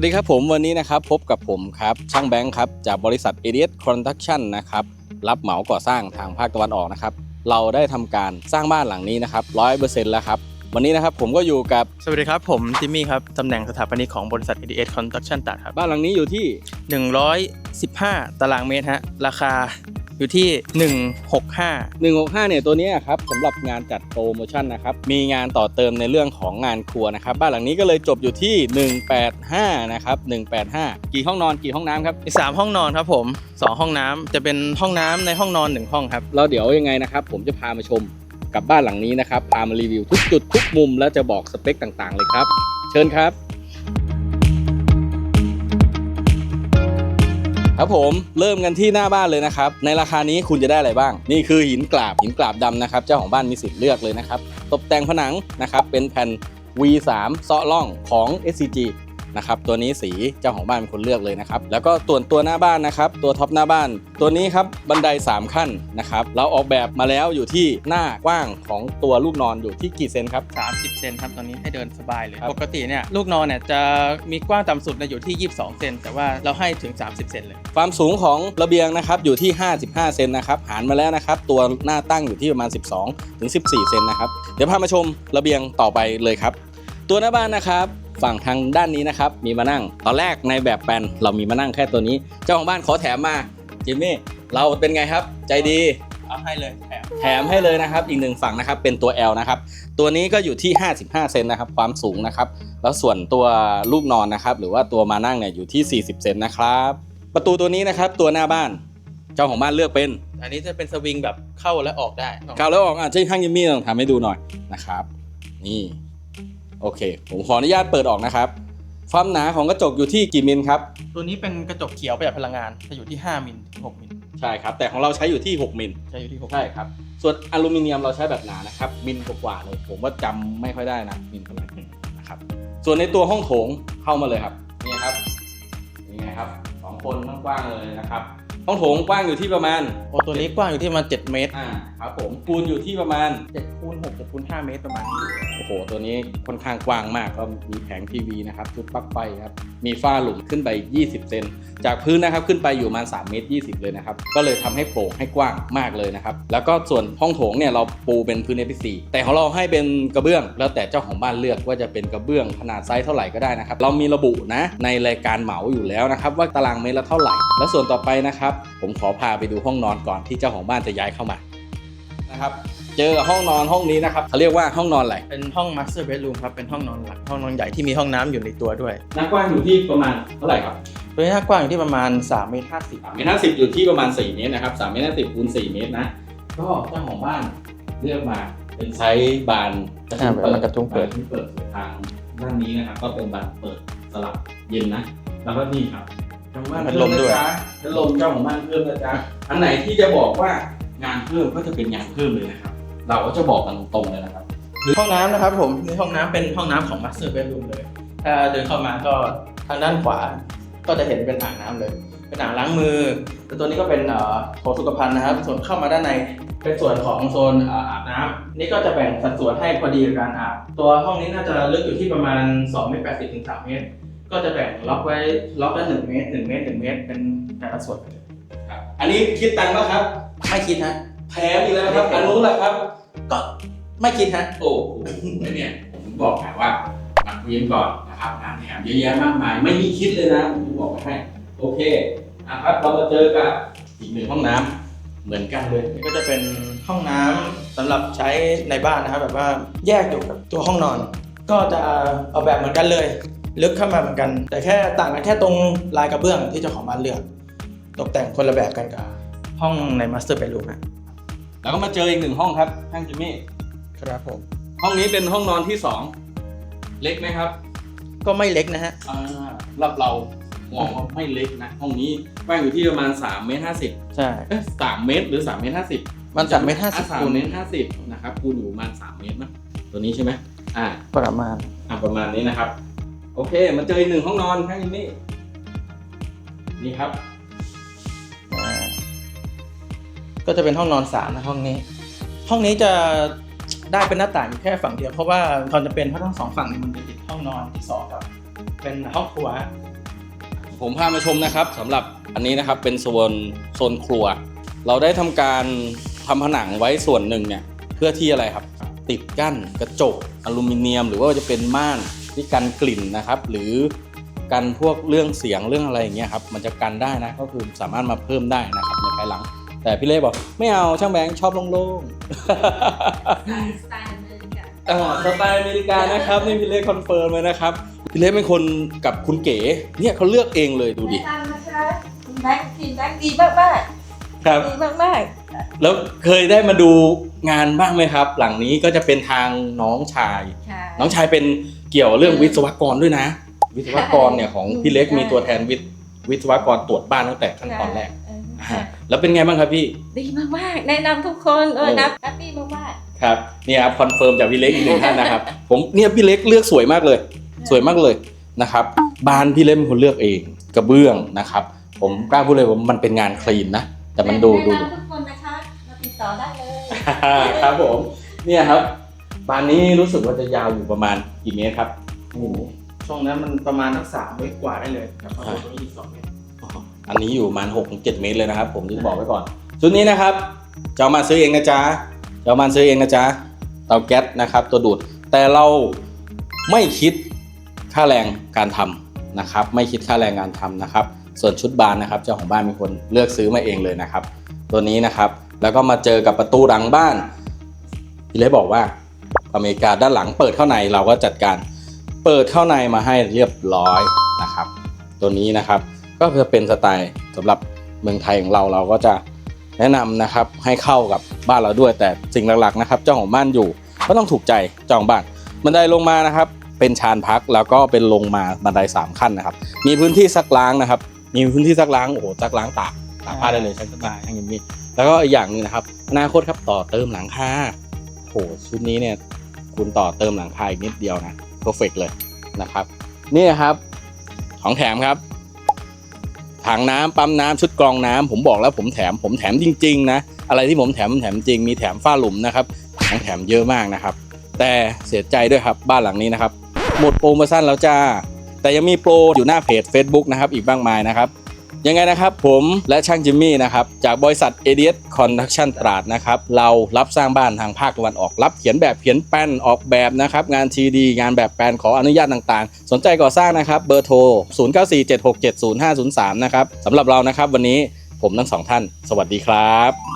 วัสดีครับผมวันนี้นะครับพบกับผมครับช่างแบงค์ครับจากบริษัท a d i s Construction นะครับรับเหมาก่อสร้างทางภาคตะวันออกนะครับเราได้ทำการสร้างบ้านหลังนี้นะครับร้อยเปอร์เซ็นต์แล้วครับวันนี้นะครับผมก็อยู่กับสวัสดีครับผมจิมมี่ครับตำแหน่งสถาปนิกของบริษัท ADS Construction ตัดครับบ้านหลังนี้อยู่ที่ 115 ตารางเมตรฮะราคา อยู่ที่ 165 165เนี่ยตัวเนี้ยครับสำหรับงานจัดโปรโมชั่นนะครับมีงานต่อเติมในเรื่องของงานครัวนะครับบ้านหลังนี้ก็เลยจบอยู่ที่ 185นะครับ185 กี่ห้องนอนกี่ห้องน้ำครับมี3ห้องนอนครับผม 2 ห้องน้ำจะเป็นห้องน้ำในห้องนอน 1 ห้องครับแล้วเดี๋ยวยังไงนะครับผมจะพามาชมกับบ้านหลังนี้นะครับพามารีวิวทุกจุดทุกมุมแล้วจะบอกสเปคต่างๆ เลยครับ เชิญครับ ครับผมเริ่มกันที่หน้าบ้านเลยนะครับในราคานี้คุณจะได้อะไรบ้าง นี่คือหินกราบหินกราบดำนะครับเจ้าของบ้านมีสิทธิ์เลือกเลยนะครับตกแต่งผนังนะครับเป็นแผ่น V3 เซาะล่องของ SCG นะครับตัวนี้สีเจ้าของบ้านเป็นคนเลือกเลยนะครับแล้วก็ตัวตัวหน้าบ้านนะครับตัวท็อปหน้าบ้าน ตัวนี้ครับบันได 3 ขั้นนะครับเราออกแบบมาแล้วอยู่ที่หน้ากว้างของตัวลูกนอนอยู่ที่กี่เซนครับ 30 เซนครับตอนนี้ให้เดินสบายเลยครับปกติเนี่ยลูกนอนเนี่ยจะมีกว้างต่ำสุดเนี่ยอยู่ที่ 22 เซนแต่ว่าเราให้ถึง 30 เซนเลย ความสูงของระเบียงนะครับอยู่ที่ 55 เซนนะครับหารมาแล้วนะครับตัวหน้าตั้งอยู่ที่ประมาณ 12 ถึง 14 เซนนะครับเดี๋ยวพามาชมระเบียงต่อไปเลยครับ ตัวหน้าบ้านนะครับ ฝั่งทางด้านนี้นะครับ มีมานั่ง ตอนแรกในแบบแปลนเรามีมานั่งแค่ตัวนี้ เจ้าของบ้านขอแถมมาจิมมี่เราเป็นไงครับ ใจดีเอาให้เลยแถมแถมให้เลยนะครับอีกหนึ่งฝั่งนะครับเป็นตัว L นะครับตัวนี้ก็อยู่ที่ 55 เซนนะครับความสูงนะครับแล้วส่วนตัวลูกนอนนะครับหรือว่าตัวมานั่งเนี่ยอยู่ที่ 40 เซนนะครับประตูตัวนี้นะครับตัวหน้าบ้าน เจ้าของบ้านเลือกเป็น อันนี้จะเป็นสวิงแบบเข้าและออกได้กาวแล้วออกอะใช่ข้างยิมมี่ลองทำให้ดูหน่อยนะครับ นี่ โอเค ผมขออนุญาตเปิดออกนะครับความหนาของกระจกอยู่ที่กี่มิลครับ ตัวนี้เป็นกระจกเขียวประหยัดพลังงานจะอยู่ที่ 5มิลถึง6มิลใช่ครับ แต่ของเราใช้อยู่ที่ 6มิลจะอยู่ที่6ใช่ครับ ส่วนอลูมิเนียมเราใช้แบบหนานะครับมิลกว่าๆเลยผมว่าจำไม่ค่อยได้นะมิลเท่าไหร่นะครับส่วนในตัวห้องโถงเข้ามาเลยครับนี่ครับนี่ไงครับสองคนกว้างๆเลยนะครับห้องโถงกว้างอยู่ที่ประมาณโอ้ตัวนี้กว้างอยู่ที่ประมาณ 7 เมตรอ่าครับผมปูนอยู่ที่ประมาณ7คูณ6 7คูณ5เมตรประมาณนี้โอ้โห ตัวนี้ค่อนข้างกว้างมากก็มีแผงทีวีนะครับชุดปลั๊กไฟครับ มีฝ้าหลุมขึ้นไป 20 เซนจากพื้นนะครับขึ้นไปอยู่ประมาณ3เมตร20 เลยนะครับ ก็เลยทำให้โปร่งให้กว้างมากเลยนะครับ แล้วก็ส่วนห้องโถงเนี่ยเราปูเป็นพื้น FPC แต่ของเราให้เป็นกระเบื้อง แล้วแต่เจ้าของบ้านเลือกว่าจะเป็นกระเบื้องขนาดไซส์เท่าไหร่ก็ได้นะครับ เรามีระบุนะในรายการเหมาอยู่แล้วนะครับว่าตารางเมตรละเท่าไหร่ แล้วส่วนต่อไปนะครับผมขอพาไปดูห้องนอนก่อนที่เจ้าของบ้านจะย้ายเข้ามานะครับ เจอกับห้องนอนห้องนี้นะครับเขาเรียกว่าห้องนอนอะไรเป็นห้อง master bedroom ครับเป็นห้องนอนหลักห้องนอนใหญ่ที่มีห้องน้ำอยู่ในตัวด้วยหน้ากว้างอยู่ที่ประมาณเท่าไหร่ครับตัวนี้หน้ากว้างอยู่ที่ประมาณ3เมตร50 สามเมตรห้าสิบอยู่ที่ประมาณ4เมตรนะครับสามเมตรห้าสิบคูณสี่เมตรนะก็เจ้าของบ้านเลือกมาเป็นไซส์บานอ่าแบบบานกระจกเปิด บานที่เปิดทางด้านนี้นะครับ ก็เป็นบานเปิดสลับเย็นนะแล้วก็นี่ครับเจ้าของบ้านพัดลมด้วย เพิ่นะจ๊ะพัดลมเจ้าของบ้านเพิ่มนะจ๊ะอันไหนที่จะบอกว่างานเพิ่มก็จะเป็นงานเพิ่มเลยนะครับ เราก็จะบอกกันตรงๆเลยนะครับห้องน้ำนะครับผมในห้องน้ำเป็นห้องน้ำของ master bedroom เลย ถ้าเดินเข้ามาก็ทางด้านขวาก็จะเห็นเป็นอ่างน้ำเลย เป็นอ่างล้างมือ แต่ตัวนี้ก็เป็นเอ่อโถสุขภัณฑ์นะครับ ส่วนเข้ามาด้านในเป็นส่วนของโซนเอ่ออาบน้ำนี่ก็จะแบ่งสัดส่วนให้พอดีกับการอาบ ตัวห้องนี้น่าจะลึกอยู่ที่ประมาณ2เมตร80ถึง3เมตร ก็จะแบ่งล็อกไว้ล็อกละ1เมตร1เมตร1เมตร เป็นแต่ละส่วนไปเลยครับอันนี้คิดตังค์ป่ะครับ ไม่คิดฮะ แถมอีกแล้วนะครับอันนู้นแหละครับ ก็ไม่คิดฮะ โอ้โหแล้วเนี่ยผมถึงบอกไงว่ามาคุยกันก่อนนะครับงานแถมเยอะแยะมากมาย ไม่มีคิดเลยนะผมถึงบอกไว้ให้โอเคอะครับเรามาเจอกับอีกหนึ่งห้องน้ำเหมือนกันเลยนี่ก็จะเป็นห้องน้ำสำหรับใช้ในบ้านนะครับแบบว่าแยกอยู่กับตัวห้องนอน ก็จะเอาแบบเหมือนกันเลย ลึกเข้ามาเหมือนกัน แต่แค่ต่างกันแค่ตรงลายกระเบื้องที่เจ้าของบ้านเลือก ตกแต่งคนละแบบกันกับห้องในมาสเตอร์เบดรูมนะ แล้วก็มาเจออีกหนึ่งห้องครับท่านจิมมี่ครับผม ห้องนี้เป็นห้องนอนที่สองเล็กไหมครับก็ไม่เล็กนะฮะ อ่ารับเรามองว่าไม่เล็กนะ ห้องนี้กว้างอยู่ที่ประมาณ3เมตรห้าสิบใช่ เอ๊ะสามเมตรหรือ3เมตรห้าสิบ มันสามเมตรห้าสิบสามคูณเมตรห้าสิบนะครับคูณอยู่ประมาณสามเมตรนะตัวนี้ใช่ไหมอ่าประมาณ อะประมาณนี้นะครับ โอเค มาเจออีกหนึ่งห้องนอนข้างนี้นี่ครับ ก็จะเป็นห้องนอนสามนะห้องนี้ ห้องนี้จะได้เป็นหน้าต่างอยู่แค่ฝั่งเดียวเพราะว่าความจำเป็นเพราะทั้งสองฝั่งเนี่ยมันจะติดห้องนอนที่สองกับเป็นห้องครัว ผมพามาชมนะครับสำหรับอันนี้นะครับเป็นโซนโซนครัว เราได้ทำการทำผนังไว้ส่วนหนึ่งเนี่ยเพื่อที่อะไรครับ ติดกั้นกระจกอลูมิเนียม หรือว่าจะเป็นม่านที่กันกลิ่นนะครับ หรือกันพวกเรื่องเสียงเรื่องอะไรอย่างเงี้ยครับมันจะกันได้นะก็คือสามารถมาเพิ่มได้นะครับในภายหลัง แต่พี่เล่บอกไม่เอาช่างแบงค์ชอบโล่งๆสไตล์อเมริกันอ่าสไตล์อเมริกานะครับนี่พี่เล็กคอนเฟิร์มเลยนะครับพี่เล็กเป็นคนกับคุณเก๋เนี่ยเขาเลือกเองเลยดูดิแนะนำนะคะคุณแบงค์ทีมแบงค์ดีมากมากครับๆดีมากมากแล้วเคยได้มาดูงานบ้างไหมครับ หลังนี้ก็จะเป็นทางน้องชาย ๆค่ะ น้องชายเป็นเกี่ยวเรื่องวิศวกรด้วยนะ วิศวกรเนี่ยของพี่เล็กมีตัวแทนวิศวิศวกรตรวจบ้านตั้งแต่ขั้นตอนแรกเอออ่าค่ะ แล้วเป็นไงบ้างครับพี่ ดีมากมากๆแนะนำทุกคนเออโอ้นับแฮปปี้มากมากครับเนี่ยครับคอนเฟิร์มจากพี่เล็กอีกหนึ่งท่านนะครับ ผมเนี่ยพี่เล็กเลือกสวยมากเลยๆสวยมากเลยนะครับบ้านพี่เล่มคนเลือกเองกระเบื้องนะครับ ผมกล้าพูดเลยว่ามันเป็นงานคลีนนะ แต่มันดูดู แนะนำทุกคนนะคะมาติดต่อได้เลย ครับผม เนี่ยครับบ้านนี้รู้สึกว่าจะยาวอยู่ประมาณกี่เมตรครับ โอ้โหช่วงนั้นมันประมาณนักสามเมตรกว่าได้เลยกับคอนโดตรงนี้อีกสองเมตร อันนี้อยู่ประมาณ6กเจ็ดเมตรเลยนะครับ ผมที่บอกไว้ก่อน ชุดนี้นะครับจะเอามาซื้อเองนะจ๊ะจะเอามาซื้อเองนะจ๊ะเตาแก๊สนะครับ ตัวดูดแต่เราไม่คิดค่าแรงการทำนะครับ ไม่คิดค่าแรงการทำนะครับ ส่วนชุดบานนะครับ เจ้าของบ้านเป็นคนเลือกซื้อมาเองเลยนะครับ ตัวนี้นะครับแล้วก็มาเจอกับประตูหลังบ้านพี่เล็กบอกว่าอเมริกาด้านหลังเปิดเข้าในเราก็จัดการเปิดเข้าในมาให้เรียบร้อยนะครับ ตัวนี้นะครับ ก็จะเป็นสไตล์สำหรับเมืองไทยของเราเราก็จะแนะนำนะครับให้เข้ากับบ้านเราด้วย แต่สิ่งหลักๆนะครับ เจ้าของบ้านอยู่ก็ต้องถูกใจเจ้าของบ้านบันไดลงมานะครับ เป็นชานพักแล้วก็เป็นลงมาบันไดสามขั้นนะครับ มีพื้นที่ซักล้างนะครับ มีพื้นที่ซักล้างโอ้โหซักล้างตากตากผ้าได้เลยใช้สบายอย่างนี้แล้วก็อีกอย่างหนึงนะครับอนาคตครับต่อเติมหลังคาโอ้โหชุดนี้เนี่ยคุณต่อเติมหลังคาอีกนิดเดียวนะเพอร์เฟกเลยนะครับ นี่ครับของแถมครับ ถังน้ำปั๊มน้ำชุดกรองน้ำผมบอกแล้วผมแถมผมแถมจริงๆนะอะไรที่ผมแถมผมแถมจริงมีแถมฝ้าหลุมนะครับของแถมเยอะมากนะครับ แต่เสียใจด้วยครับบ้านหลังนี้นะครับหมดโปรโมชั่นแล้วจ้าแต่ยังมีโปรอยู่หน้าเพจ Facebook นะครับอีกบ้างมายนะครับ ยังไงนะครับผมและช่างจิมมี่นะครับจากบริษัท a d s Construction ตราดนะครับเรารับสร้างบ้านทางภาคตะวันออกรับเขียนแบบเขียนแป้นออกแบบนะครับงาน TD งานแบบแปลนขออนุญาตต่างๆ สนใจก่อสร้างนะครับเบอร์โทร 0947670503 นะครับสำหรับเรานะครับวันนี้ผมทั้งสองท่าน สวัสดีครับ